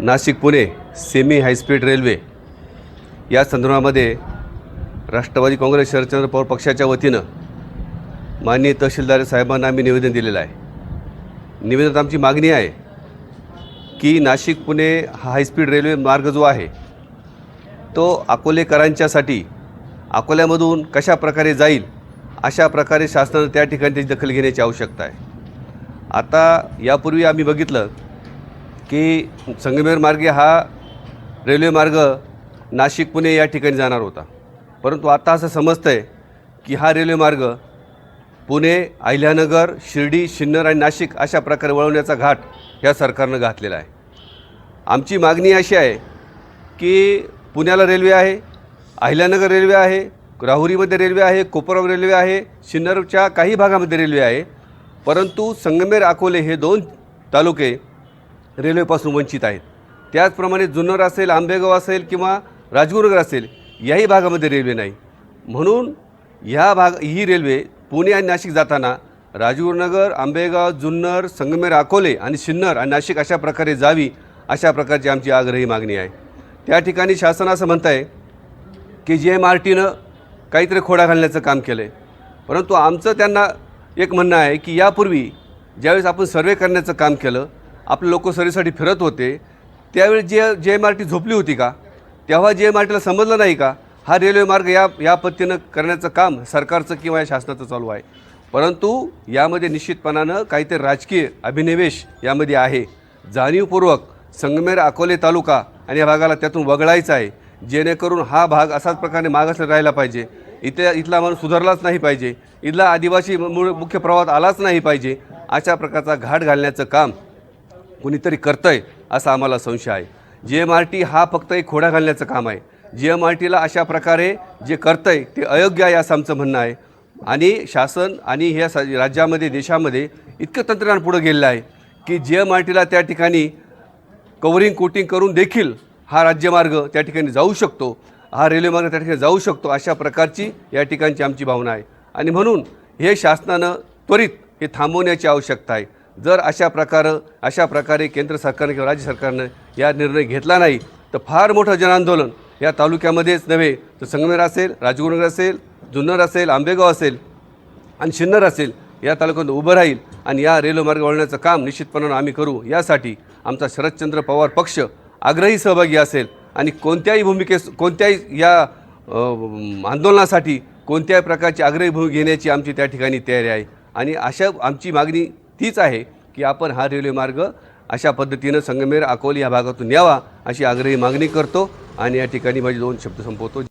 Nashik Pune semi high speed railway. या संदर्भामध्ये राष्ट्रवादी काँग्रेस शरदचंद्र पवार पक्षाच्या वतीनं माननीय तहसीलदार साहेबांना आम्ही निवेदन दिलेलं आहे. निवेदनात आमची मागणी आहे की नाशिक पुणे हा हायस्पीड रेल्वे मार्ग जो आहे तो अकोलेकरांच्यासाठी अकोल्यामधून कशा प्रकारे जाईल अशा प्रकारे शासनानं त्या ठिकाणी त्याची दखल घेण्याची आवश्यकता आहे. आता यापूर्वी आम्ही बघितलं की संगमेर मार्गे हा रेल्वे मार्ग नाशिक पुणे या ठिकाणी जाणार होता. परंतु आता असं समजतं आहे की हा रेल्वे मार्ग पुणे अहिल्यानगर शिर्डी सिन्नर आणि नाशिक अशा प्रकारे वळवण्याचा घाट ह्या सरकारनं घातलेला आहे. आमची मागणी अशी आहे की पुण्याला रेल्वे आहे अहिल्यानगर रेल्वे आहे राहुरीमध्ये रेल्वे आहे कोपरगाव रेल्वे आहे सिन्नरच्या काही भागामध्ये रेल्वे आहे. परंतु संगमेर अकोले हे दोन तालुके रेल्वेपासून वंचित आहेत. त्याचप्रमाणे जुन्नर असेल आंबेगाव असेल किंवा राजगुरुनगर असेल याही भागामध्ये रेल्वे नाही. म्हणून ह्या भाग ही रेल्वे पुणे आणि नाशिक जाताना राजगुरुनगर आंबेगाव जुन्नर संगमेर अकोले आणि सिन्नर आणि नाशिक अशा प्रकारे जावी अशा प्रकारची आमची आग्रही मागणी आहे. त्या ठिकाणी शासन असं म्हणत आहे की जे एम आर टीनं काहीतरी खोडा घालण्याचं काम केलं आहे परंतु आमचं त्यांना एक म्हणणं आहे की यापूर्वी ज्यावेळेस आपण सर्वे करण्याचं काम केलं आपले लोक सरीसाठी फिरत होते त्यावेळी जे जे एम आर टी झोपली होती का? तेव्हा जे एम आर टीला समजलं नाही का? हा रेल्वे मार्ग या या पद्धतीनं करण्याचं काम सरकारचं किंवा या शासनाचं चालू आहे. परंतु यामध्ये निश्चितपणानं काहीतरी राजकीय अभिनिवेश यामध्ये आहे. जाणीवपूर्वक संगमेर अकोले तालुका आणि या भागाला त्यातून वगळायचा आहे. जेणेकरून हा भाग असाच प्रकारे मागासला राहिला पाहिजे. इथे इथला माणूस सुधारलाच नाही पाहिजे. इथला आदिवासी मूळ मुख्य प्रवाहात आलाच नाही पाहिजे. अशा प्रकारचा घाट घालण्याचं काम कुणीतरी करतंय असा आम्हाला संशय आहे. जी एम आर टी हा फक्त एक खोडा घालण्याचं काम आहे. जी एम आर टीला अशा प्रकारे जे करतंय ते अयोग्य आहे असं आमचं म्हणणं आहे. आणि शासन आणि ह्या स राज्यामध्ये देशामध्ये इतकं तंत्रज्ञान पुढं गेलेलं आहे की जी एम आर टीला त्या ठिकाणी कवरिंग कोटिंग करून देखील हा राज्यमार्ग त्या ठिकाणी जाऊ शकतो. हा रेल्वेमार्ग त्या ठिकाणी जाऊ शकतो अशा प्रकारची या ठिकाणची आमची भावना आहे. आणि म्हणून हे शासनानं त्वरित हे थांबवण्याची आवश्यकता आहे. जर अशा प्रकारं अशा प्रकारे केंद्र सरकारने किंवा राज्य सरकारनं या निर्णय घेतला नाही तर फार मोठं जनआंदोलन या तालुक्यामध्येच नव्हे तर संगमेर असेल राजगुरुनगर असेल जुन्नर असेल आंबेगाव असेल आणि शिन्नर असेल या तालुक्यात उभं राहील आणि या रेल्वे मार्ग वळण्याचं काम निश्चितपणानं आम्ही करू. यासाठी आमचा शरदचंद्र पवार पक्ष आग्रही सहभागी असेल आणि कोणत्याही भूमिकेस कोणत्याही या आंदोलनासाठी कोणत्याही प्रकारची आग्रही भूमिका घेण्याची आमची त्या ठिकाणी तयारी आहे. आणि अशा आमची मागणी तीच आहे की आपण हा रेल्वे मार्ग अशा पद्धतीनं संगमेर अकोले या भागातून यावा अशी आग्रही मागणी करतो. आणि या ठिकाणी माझे दोन शब्द संपवतो.